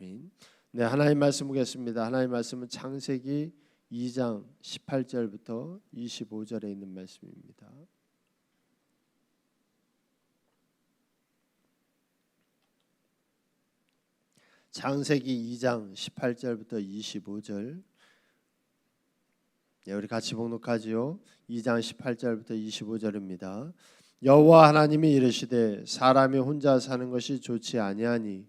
아멘. 네, 하나님 말씀 보겠습니다. 하나님 말씀은 창세기 2장 18절부터 25절에 있는 말씀입니다. 창세기 2장 18절부터 25절. 네, 우리 같이 봉독하지요. 2장 18절부터 25절입니다. 여호와 하나님이 이르시되 사람이 혼자 사는 것이 좋지 아니하니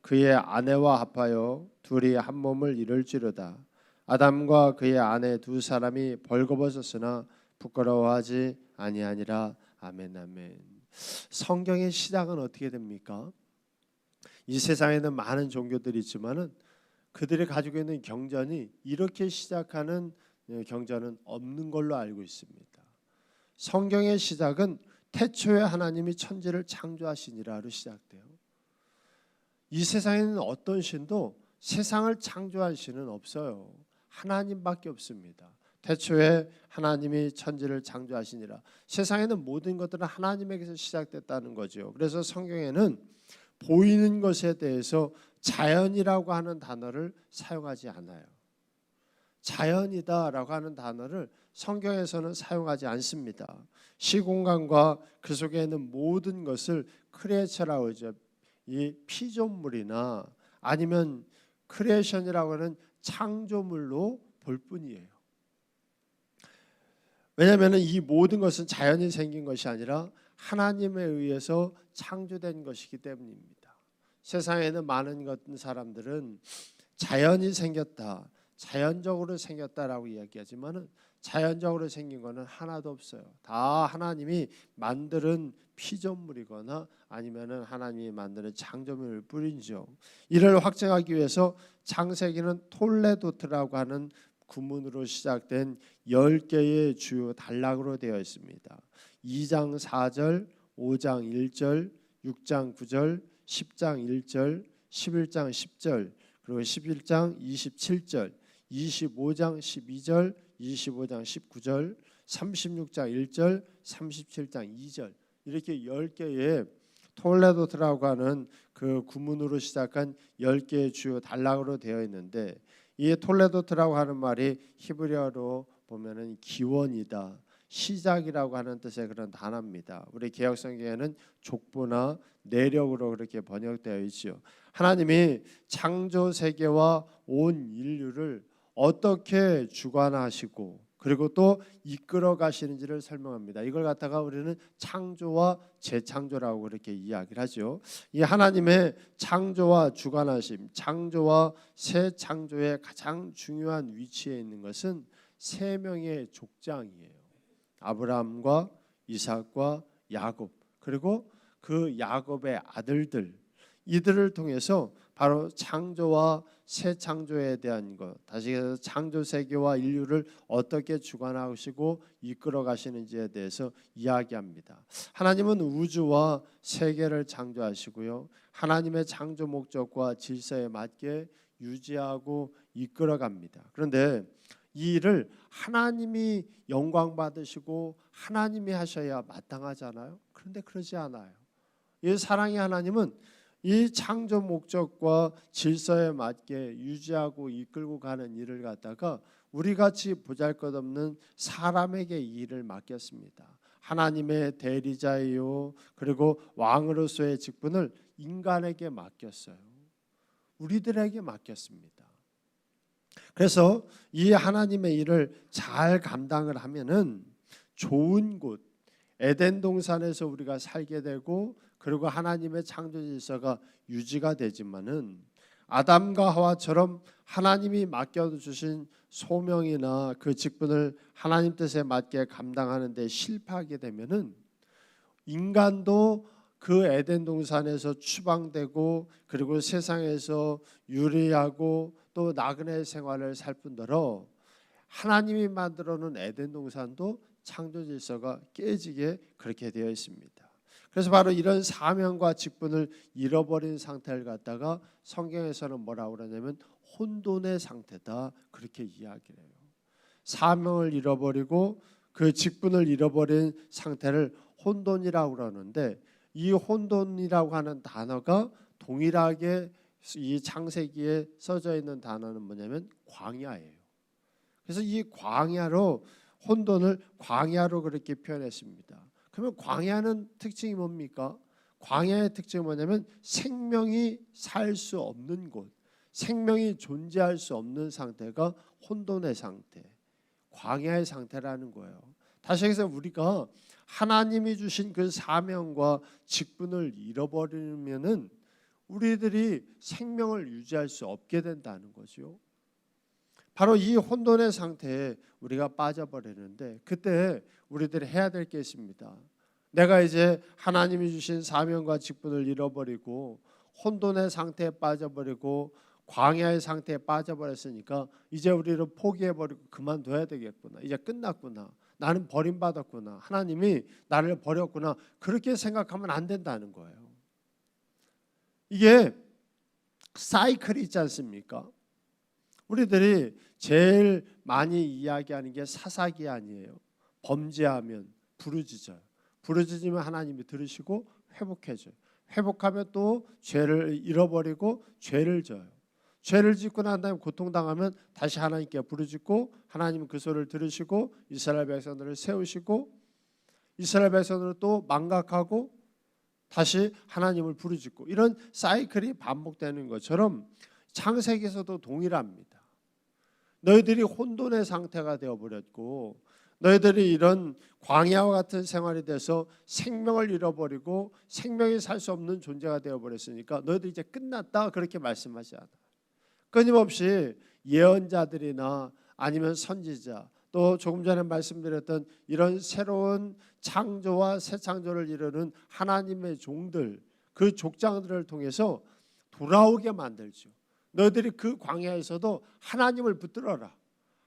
그의 아내와 합하여 둘이 한 몸을 이룰지로다 아담과 그의 아내 두 사람이 벌거벗었으나 부끄러워하지 아니하니라 아멘 아멘 성경의 시작은 어떻게 됩니까? 이 세상에는 많은 종교들이 있지만은 그들이 가지고 있는 경전이 이렇게 시작하는 경전은 없는 걸로 알고 있습니다. 성경의 시작은 태초에 하나님이 천지를 창조하시니라로 시작돼요. 이 세상에는 어떤 신도 세상을 창조한 신은 없어요. 하나님밖에 없습니다. 태초에 하나님이 천지를 창조하시니라. 세상에는 모든 것들은 하나님에게서 시작됐다는 거죠. 그래서 성경에는 보이는 것에 대해서 자연이라고 하는 단어를 사용하지 않아요. 자연이다라고 하는 단어를 성경에서는 사용하지 않습니다. 시공간과 그 속에 있는 모든 것을 크리에이처라고 하죠. 이 피조물이나 아니면 크리에이션이라고 하는 창조물로 볼 뿐이에요. 왜냐하면 이 모든 것은 자연이 생긴 것이 아니라 하나님에 의해서 창조된 것이기 때문입니다. 세상에는 많은 사람들은 자연이 생겼다, 자연적으로 생겼다라고 이야기하지만은 자연적으로 생긴 것은 하나도 없어요. 다 하나님이 만드는 피조물이거나 아니면은 하나님이 만드는 창조물을 뿐이죠. 이를 확증하기 위해서 창세기는 톨레도트라고 하는 구문으로 시작된 10개의 주요 단락으로 되어 있습니다. 2장 4절, 5장 1절, 6장 9절, 10장 1절, 11장 10절, 그리고 11장 27절, 25장 12절, 25장 19절, 36장 1절, 37장 2절 이렇게 10개의 톨레도트라고 하는 그 구문으로 시작한 10개의 주요 단락으로 되어 있는데 이 톨레도트라고 하는 말이 히브리어로 보면은 기원이다. 시작이라고 하는 뜻의 그런 단어입니다. 우리 개혁 성경에는 족보나 내력으로 그렇게 번역되어 있죠. 하나님이 창조 세계와 온 인류를 어떻게 주관하시고 그리고 또 이끌어 가시는지를 설명합니다. 이걸 갖다가 우리는 창조와 재창조라고 그렇게 이야기를 하죠. 이 하나님의 창조와 주관하심, 창조와 새 창조의 가장 중요한 위치에 있는 것은 세 명의 족장이에요. 아브라함과 이삭과 야곱 그리고 그 야곱의 아들들 이들을 통해서 바로 창조와 새 창조에 대한 것 다시 해서 창조 세계와 인류를 어떻게 주관하시고 이끌어 가시는지에 대해서 이야기합니다. 하나님은 우주와 세계를 창조하시고요. 하나님의 창조 목적과 질서에 맞게 유지하고 이끌어 갑니다. 그런데 이 일을 하나님이 영광 받으시고 하나님이 하셔야 마땅하잖아요. 그런데 그러지 않아요. 이 사랑의 하나님은 이 창조 목적과 질서에 맞게 유지하고 이끌고 가는 일을 갖다가 우리 같이 보잘것없는 사람에게 이 일을 맡겼습니다. 하나님의 대리자요 그리고 왕으로서의 직분을 인간에게 맡겼어요. 우리들에게 맡겼습니다. 그래서 이 하나님의 일을 잘 감당을 하면은 좋은 곳 에덴 동산에서 우리가 살게 되고 그리고 하나님의 창조 질서가 유지가 되지만은 아담과 하와처럼 하나님이 맡겨 주신 소명이나 그 직분을 하나님 뜻에 맞게 감당하는 데 실패하게 되면은 인간도 그 에덴 동산에서 추방되고 그리고 세상에서 유리하고 또 나그네 생활을 살 뿐더러 하나님이 만들어 놓은 에덴 동산도 창조 질서가 깨지게 그렇게 되어 있습니다. 그래서 바로 이런 사명과 직분을 잃어버린 상태를 갖다가 성경에서는 뭐라고 그러냐면 혼돈의 상태다 그렇게 이야기를 해요. 사명을 잃어버리고 그 직분을 잃어버린 상태를 혼돈이라고 그러는데 이 혼돈이라고 하는 단어가 동일하게 이 창세기에 써져 있는 단어는 뭐냐면 광야예요. 그래서 이 광야로 혼돈을 광야로 그렇게 표현했습니다. 그러면 광야는 특징이 뭡니까? 광야의 특징이 뭐냐면 생명이 살 수 없는 곳, 생명이 존재할 수 없는 상태가 혼돈의 상태, 광야의 상태라는 거예요. 다시 해서 우리가 하나님이 주신 그 사명과 직분을 잃어버리면은 우리들이 생명을 유지할 수 없게 된다는 거죠. 바로 이 혼돈의 상태에 우리가 빠져버리는데 그때 우리들이 해야 될 게 있습니다. 내가 이제 하나님이 주신 사명과 직분을 잃어버리고 혼돈의 상태에 빠져버리고 광야의 상태에 빠져버렸으니까 이제 우리를 포기해버리고 그만둬야 되겠구나. 이제 끝났구나. 나는 버림받았구나. 하나님이 나를 버렸구나. 그렇게 생각하면 안 된다는 거예요. 이게 사이클이 있지 않습니까? 우리들이 제일 많이 이야기하는 게 사사기 아니에요. 범죄하면 부르짖어요. 부르짖으면 하나님이 들으시고 회복해줘요. 회복하면 또 죄를 잃어버리고 죄를 져요. 죄를 짓고 난 다음에 고통당하면 다시 하나님께 부르짖고 하나님은 그 소리를 들으시고 이스라엘 백성들을 세우시고 이스라엘 백성들을 또 망각하고 다시 하나님을 부르짖고 이런 사이클이 반복되는 것처럼 창세기에서도 동일합니다. 너희들이 혼돈의 상태가 되어 버렸고 너희들이 이런 광야와 같은 생활이 돼서 생명을 잃어버리고 생명이 살 수 없는 존재가 되어 버렸으니까 너희들 이제 끝났다 그렇게 말씀하지 않아. 끊임없이 예언자들이나 아니면 선지자 또 조금 전에 말씀드렸던 이런 새로운 창조와 새 창조를 이루는 하나님의 종들 그 족장들을 통해서 돌아오게 만들죠. 너희들이 그 광야에서도 하나님을 붙들어라.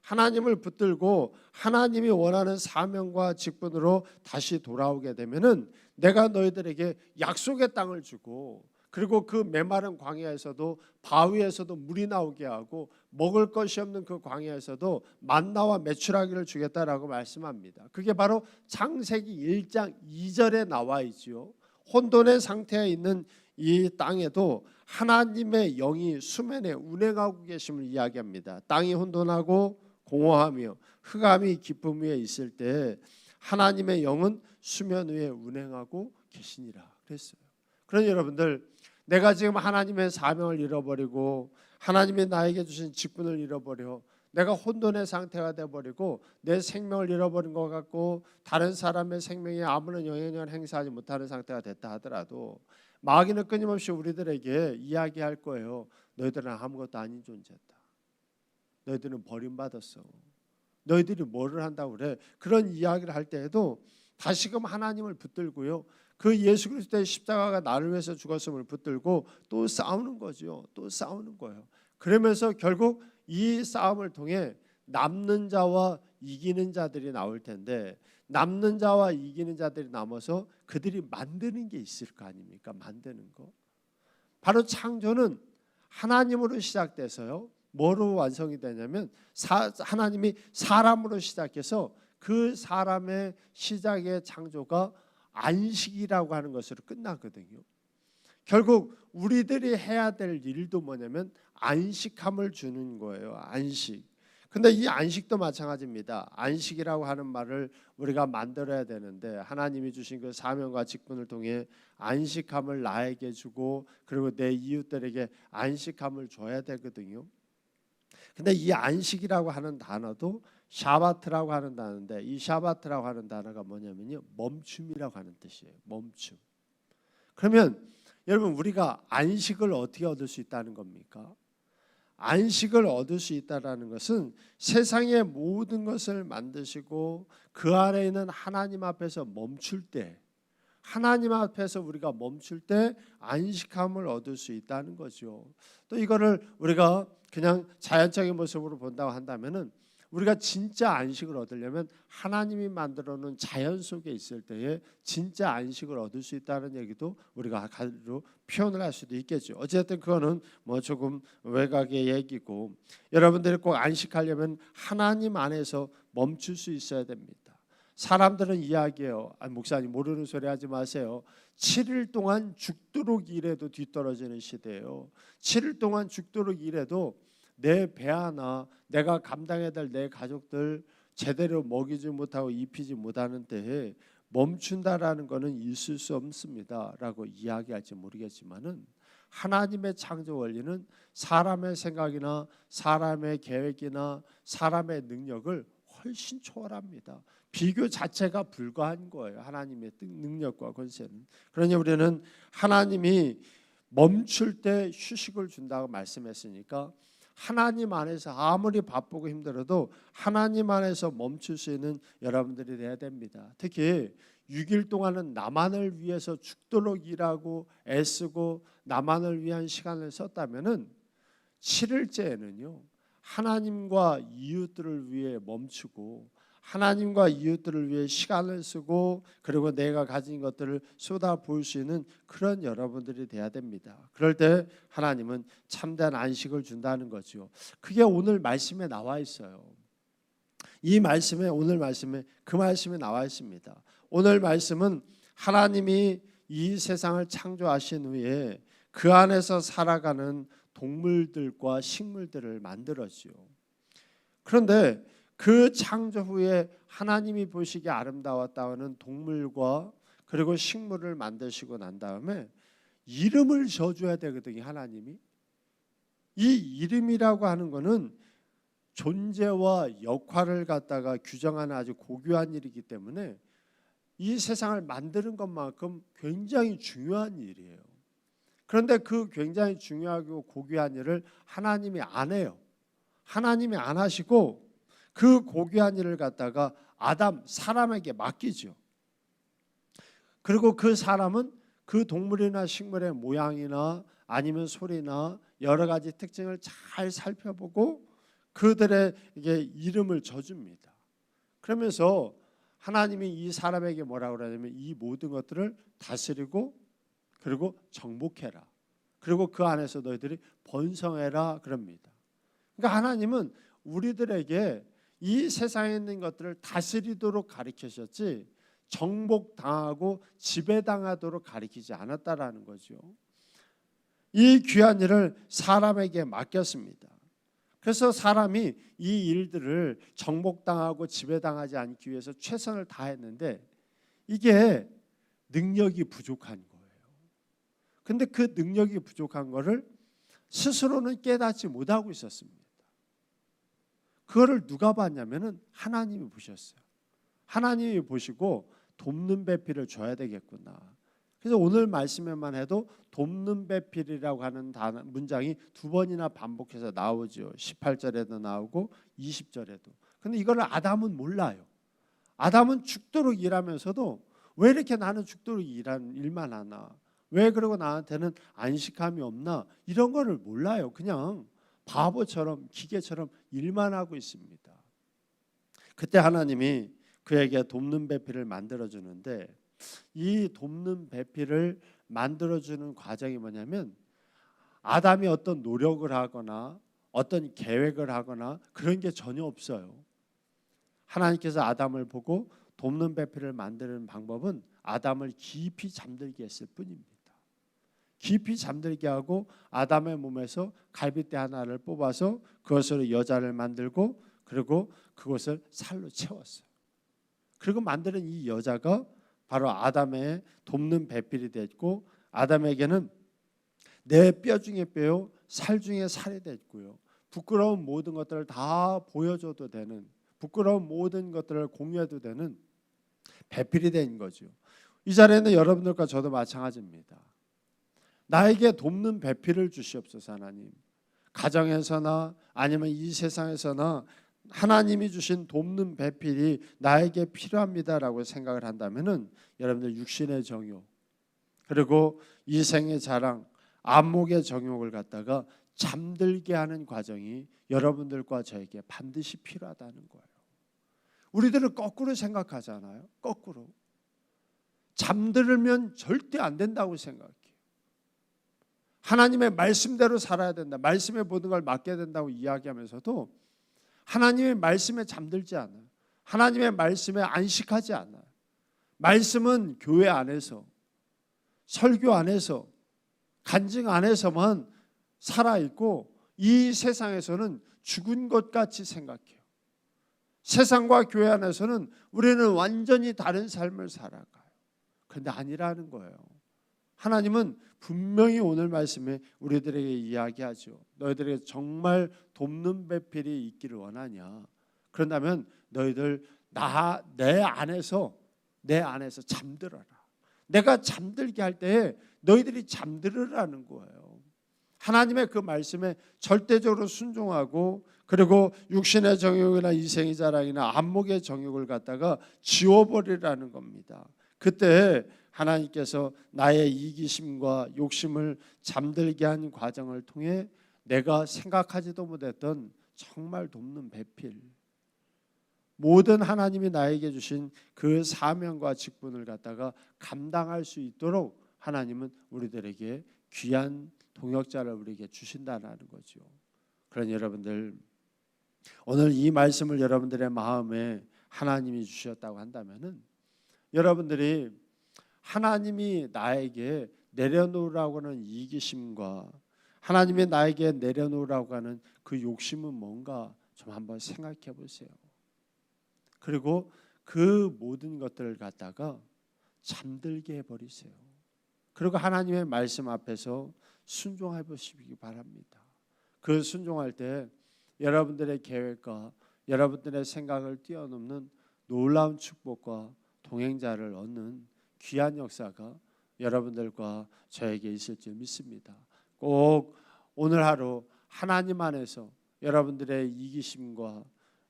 하나님을 붙들고 하나님이 원하는 사명과 직분으로 다시 돌아오게 되면은 내가 너희들에게 약속의 땅을 주고 그리고 그 메마른 광야에서도 바위에서도 물이 나오게 하고 먹을 것이 없는 그 광야에서도 만나와 메추라기를 주겠다라고 말씀합니다. 그게 바로 창세기 1장 2절에 나와 있지요. 혼돈의 상태에 있는 이 땅에도 하나님의 영이 수면에 운행하고 계심을 이야기합니다. 땅이 혼돈하고 공허하며 흑암이 기쁨 위에 있을 때 하나님의 영은 수면 위에 운행하고 계시니라 그랬어요. 그러니 여러분들 내가 지금 하나님의 사명을 잃어버리고 하나님이 나에게 주신 직분을 잃어버려 내가 혼돈의 상태가 돼 버리고 내 생명을 잃어버린 것 같고 다른 사람의 생명에 아무런 영향을 행사하지 못하는 상태가 됐다 하더라도 마귀는 끊임없이 우리들에게 이야기할 거예요. 너희들은 아무것도 아닌 존재다. 너희들은 버림받았어. 너희들이 뭐를 한다고 그래? 그런 이야기를 할 때에도 다시금 하나님을 붙들고요. 그 예수 그리스도의 십자가가 나를 위해서 죽었음을 붙들고 또 싸우는 거죠. 또 싸우는 거예요. 그러면서 결국 이 싸움을 통해 남는 자와 이기는 자들이 나올 텐데 남는 자와 이기는 자들이 남아서 그들이 만드는 게 있을 거 아닙니까? 만드는 거. 바로 창조는 하나님으로 시작돼서요. 뭐로 완성이 되냐면 사, 하나님이 사람으로 시작해서 그 사람의 시작의 창조가 안식이라고 하는 것으로 끝나거든요. 결국 우리들이 해야 될 일도 뭐냐면 안식함을 주는 거예요. 안식. 근데 이 안식도 마찬가지입니다. 안식이라고 하는 말을 우리가 만들어야 되는데 하나님이 주신 그 사명과 직분을 통해 안식함을 나에게 주고 그리고 내 이웃들에게 안식함을 줘야 되거든요. 근데 이 안식이라고 하는 단어도 샤바트라고 하는 단어인데 이 샤바트라고 하는 단어가 뭐냐면요. 멈춤이라고 하는 뜻이에요. 멈춤. 그러면 여러분 우리가 안식을 어떻게 얻을 수 있다는 겁니까? 안식을 얻을 수 있다라는 것은 세상의 모든 것을 만드시고 그 안에 있는 하나님 앞에서 멈출 때 하나님 앞에서 우리가 멈출 때 안식함을 얻을 수 있다는 거죠. 또 이거를 우리가 그냥 자연적인 모습으로 본다고 한다면은 우리가 진짜 안식을 얻으려면 하나님이 만들어 놓은 자연 속에 있을 때에 진짜 안식을 얻을 수 있다는 얘기도 우리가 가로 표현을 할 수도 있겠죠. 어쨌든 그거는 뭐 조금 외곽의 얘기고 여러분들이 꼭 안식하려면 하나님 안에서 멈출 수 있어야 됩니다. 사람들은 이야기해요. 아, 목사님 모르는 소리 하지 마세요. 7일 동안 죽도록 일해도 뒤떨어지는 시대예요. 7일 동안 죽도록 일해도 내 배 하나 내가 감당해야 될 내 가족들 제대로 먹이지 못하고 입히지 못하는 때에 멈춘다라는 것은 있을 수 없습니다라고 이야기할지 모르겠지만은 하나님의 창조 원리는 사람의 생각이나 사람의 계획이나 사람의 능력을 훨씬 초월합니다. 비교 자체가 불가한 거예요. 하나님의 능력과 권세는. 그러니 우리는 하나님이 멈출 때 휴식을 준다고 말씀했으니까 하나님 안에서 아무리 바쁘고 힘들어도 하나님 안에서 멈출 수 있는 여러분들이 돼야 됩니다. 특히 6일 동안은 나만을 위해서 죽도록 일하고 애쓰고 나만을 위한 시간을 썼다면은 7일째에는요. 하나님과 이웃들을 위해 멈추고 하나님과 이웃들을 위해 시간을 쓰고 그리고 내가 가진 것들을 쏟아 부을 수 있는 그런 여러분들이 돼야 됩니다. 그럴 때 하나님은 참된 안식을 준다는 거죠. 그게 오늘 말씀에 나와 있어요. 이 말씀에 오늘 말씀에 그 말씀이 나와 있습니다. 오늘 말씀은 하나님이 이 세상을 창조하신 후에 그 안에서 살아가는 동물들과 식물들을 만들었지요. 그런데 그 창조 후에 하나님이 보시기에 아름다웠다는 동물과 그리고 식물을 만드시고 난 다음에 이름을 져줘야 되거든요. 하나님이 이 이름이라고 하는 것은 존재와 역할을 갖다가 규정하는 아주 고귀한 일이기 때문에 이 세상을 만드는 것만큼 굉장히 중요한 일이에요. 그런데 그 굉장히 중요하고 고귀한 일을 하나님이 안 해요. 하나님이 안 하시고 그 고귀한 일을 갖다가 아담 사람에게 맡기죠. 그리고 그 사람은 그 동물이나 식물의 모양이나 아니면 소리나 여러 가지 특징을 잘 살펴보고 그들에게 이름을 져줍니다. 그러면서 하나님이 이 사람에게 뭐라고 그러냐면 이 모든 것들을 다스리고 그리고 정복해라. 그리고 그 안에서 너희들이 번성해라 그럽니다. 그러니까 하나님은 우리들에게 이 세상에 있는 것들을 다스리도록 가르치셨지 정복당하고 지배당하도록 가르치지 않았다라는 거죠. 이 귀한 일을 사람에게 맡겼습니다. 그래서 사람이 이 일들을 정복당하고 지배당하지 않기 위해서 최선을 다했는데 이게 능력이 부족한 거예요. 근데 그 능력이 부족한 거를 스스로는 깨닫지 못하고 있었습니다. 그거를 누가 봤냐면은 하나님이 보셨어요. 하나님이 보시고 돕는 배필을 줘야 되겠구나. 그래서 오늘 말씀에만 해도 돕는 배필이라고 하는 단어, 문장이 두 번이나 반복해서 나오죠. 18절에도 나오고 20절에도. 근데 이걸 아담은 몰라요. 아담은 죽도록 일하면서도 왜 이렇게 나는 죽도록 일한 일만 하나? 왜 그러고 나한테는 안식함이 없나? 이런 거를 몰라요. 그냥 바보처럼 기계처럼 일만 하고 있습니다. 그때 하나님이 그에게 돕는 배필을 만들어 주는데 이 돕는 배필을 만들어 주는 과정이 뭐냐면 아담이 어떤 노력을 하거나 어떤 계획을 하거나 그런 게 전혀 없어요. 하나님께서 아담을 보고 돕는 배필을 만드는 방법은 아담을 깊이 잠들게 했을 뿐입니다. 깊이 잠들게 하고 아담의 몸에서 갈빗대 하나를 뽑아서 그것으로 여자를 만들고 그리고 그것을 살로 채웠어요. 그리고 만드는 이 여자가 바로 아담의 돕는 배필이 됐고 아담에게는 내 뼈 중에 뼈요 살 중에 살이 됐고요. 부끄러운 모든 것들을 다 보여줘도 되는 부끄러운 모든 것들을 공유해도 되는 배필이 된 거죠. 이 자리에는 여러분들과 저도 마찬가지입니다. 나에게 돕는 배필을 주시옵소서 하나님. 가정에서나 아니면 이 세상에서나 하나님이 주신 돕는 배필이 나에게 필요합니다라고 생각을 한다면은 여러분들 육신의 정욕 그리고 이생의 자랑, 안목의 정욕을 갖다가 잠들게 하는 과정이 여러분들과 저에게 반드시 필요하다는 거예요. 우리들은 거꾸로 생각하잖아요. 거꾸로. 잠들면 절대 안 된다고 생각해요. 하나님의 말씀대로 살아야 된다. 말씀의 모든 걸 맡게 된다고 이야기하면서도 하나님의 말씀에 잠들지 않아요. 하나님의 말씀에 안식하지 않아요. 말씀은 교회 안에서 설교 안에서 간증 안에서만 살아 있고 이 세상에서는 죽은 것 같이 생각해요. 세상과 교회 안에서는 우리는 완전히 다른 삶을 살아가요. 그런데 아니라는 거예요. 하나님은 분명히 오늘 말씀에 우리들에게 이야기하죠. 너희들에게 정말 돕는 배필이 있기를 원하냐? 그런다면 너희들 나 내 안에서 내 안에서 잠들어라. 내가 잠들게 할 때에 너희들이 잠들으라는 거예요. 하나님의 그 말씀에 절대적으로 순종하고 그리고 육신의 정욕이나 이생의 자랑이나 안목의 정욕을 갖다가 지워버리라는 겁니다. 그때 하나님께서 나의 이기심과 욕심을 잠들게 한 과정을 통해 내가 생각하지도 못했던 정말 돕는 배필 모든 하나님이 나에게 주신 그 사명과 직분을 갖다가 감당할 수 있도록 하나님은 우리들에게 귀한 동역자를 우리에게 주신다는 거죠. 그런 여러분들 오늘 이 말씀을 여러분들의 마음에 하나님이 주셨다고 한다면은 여러분들이 하나님이 나에게 내려놓으라고 하는 이기심과 하나님이 나에게 내려놓으라고 하는 그 욕심은 뭔가 좀 한번 생각해 보세요. 그리고 그 모든 것들을 갖다가 잠들게 해 버리세요. 그리고 하나님의 말씀 앞에서 순종해 보시기 바랍니다. 그 순종할 때 여러분들의 계획과 여러분들의 생각을 뛰어넘는 놀라운 축복과 동행자를 얻는 귀한 역사가 여러분들과 저에게 있을 줄 믿습니다. 꼭 오늘 하루 하나님 안에서 여러분들의 이기심과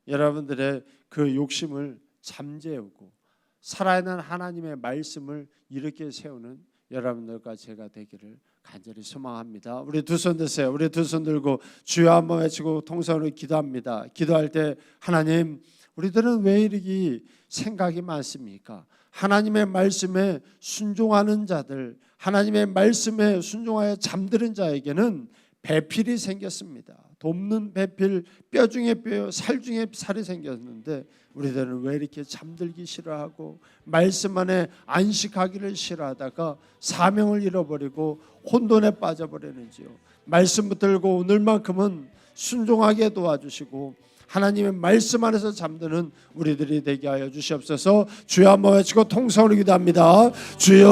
여러분들의 그 욕심을 잠재우고 살아있는 하나님의 말씀을 이렇게 세우는 여러분들과 제가 되기를 간절히 소망합니다. 우리 두 손 드세요. 우리 두 손 들고 주여 한번 외치고 통성으로 기도합니다. 기도할 때 하나님 우리들은 왜 이렇게 생각이 많습니까? 하나님의 말씀에 순종하는 자들, 하나님의 말씀에 순종하여 잠드는 자에게는 배필이 생겼습니다. 돕는 배필, 뼈 중에 뼈, 살 중에 살이 생겼는데 우리들은 왜 이렇게 잠들기 싫어하고 말씀 안에 안식하기를 싫어하다가 사명을 잃어버리고 혼돈에 빠져버리는지요. 말씀 붙들고 오늘만큼은 순종하게 도와주시고 하나님의 말씀 안에서 잠드는 우리들이 되게 하여 주시옵소서. 주여 한번 외치고 통성으로 기도합니다. 주여